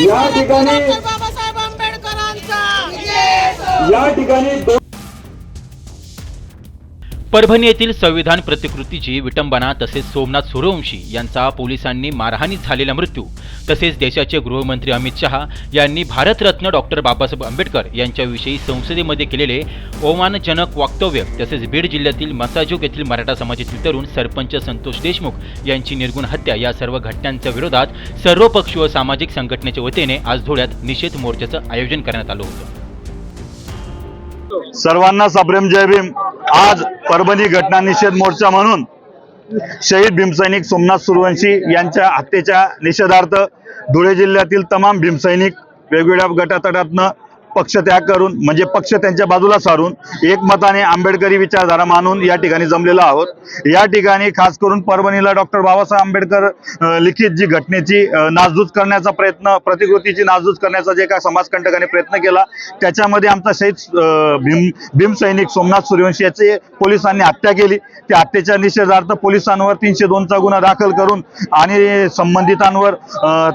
या ठिकाणी बाबासाहेब आंबेडकरांचा. या ठिकाणी परभणी येथील संविधान प्रतिकृतीची विटंबना तसेच सोमनाथ सूर्यवंशी यांचा पोलिसांनी मारहाणीत झालेला मृत्यू तसेच देशाचे गृहमंत्री अमित शहा यांनी भारतरत्न डॉक्टर बाबासाहेब आंबेडकर यांच्याविषयी संसदेमध्ये केलेले अवमानजनक वक्तव्य तसेच बीड जिल्ह्यातील मसाजोग येथील मराठा समाजातील तरुण सरपंच संतोष देशमुख यांची निर्गुण हत्या या सर्व घटनांच्या विरोधात सर्वपक्षीय व सामाजिक संघटनेच्या वतीने आज धुळ्यात निषेध मोर्चाचं आयोजन करण्यात आलं होतं. सर्वांना सप्रेम जय भीम. आज परभणी घटना निषेध मोर्चा म्हणून शहीद भीमसैनिक सोमनाथ सूर्यवंशी यांच्या हत्येच्या निषेधार्थ धुळे जिल्ह्यातील तमाम भीमसैनिक वेगवेगळ्या गटातटातनं पक्षत्याग करून म्हणजे पक्ष त्यांच्या बाजूला सारून एकमताने आंबेडकरी विचारधारा मानून या ठिकाणी जमलेलो आहोत. या ठिकाणी खास करून परभणीला डॉक्टर बाबासाहेब आंबेडकर लिखित जी घटनेची नासधूस करण्याचा प्रयत्न प्रतिकृतीची नासधूस करण्याचा जे काय समाजकंटकाने प्रयत्न केला त्याच्यामध्ये आमचा शहीद भीम भीमसैनिक सोमनाथ सूर्यवंशी याचे पोलिसांनी हत्या केली. त्या हत्येच्या निषेधार्थ पोलिसांवर तीनशे दोनचा गुन्हा दाखल करून आणि संबंधितांवर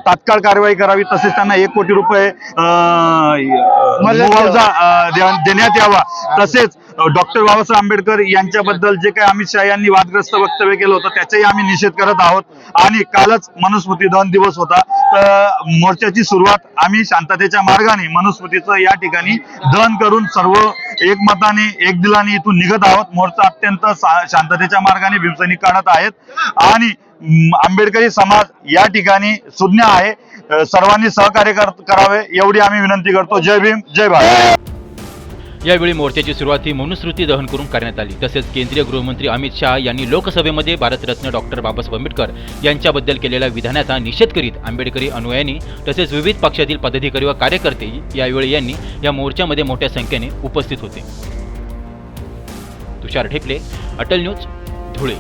तात्काळ कारवाई करावी तसेच त्यांना एक कोटी रुपये अ, मुआवजा देण्यात यावा. तसेच डॉक्टर बाबासाहेब आंबेडकर यांच्याबद्दल जे काही अमित शहा यांनी वादग्रस्त वक्तव्य केलं होतं त्याचाही आम्ही निषेध करत आहोत. आणि कालच मनुस्मृती दहन दिवस होता. तर मोर्चाची सुरुवात आम्ही शांततेच्या मार्गाने मनुस्मृतीचं या ठिकाणी दहन करून सर्व एकमताने एक दिलाने इथून निघत आहोत. मोर्चा अत्यंत शांततेच्या मार्गाने भीमसैनिक काढत आहेत. आणि आंबेडकरी समाज या ठिकाणी सुज्ञ आहे. सर्वांनी सहकार्य करावे एवढी आम्ही विनंती करतो. जय भीम जय भारत. यावेळी मोर्चाची सुरुवात ही मनुस्मृती दहन करून करण्यात आली. तसेच केंद्रीय गृहमंत्री अमित शहा यांनी लोकसभेमध्ये भारतरत्न डॉक्टर बाबासाहेब आंबेडकर यांच्याबद्दल केलेल्या विधानाचा निषेध करीत आंबेडकरी अनुयायांनी तसेच विविध पक्षातील पदाधिकारी व कार्यकर्ते यावेळी यांनी या मोर्चामध्ये मोठ्या संख्येने उपस्थित होते. तुषार ठेपले अटल न्यूज धुळे.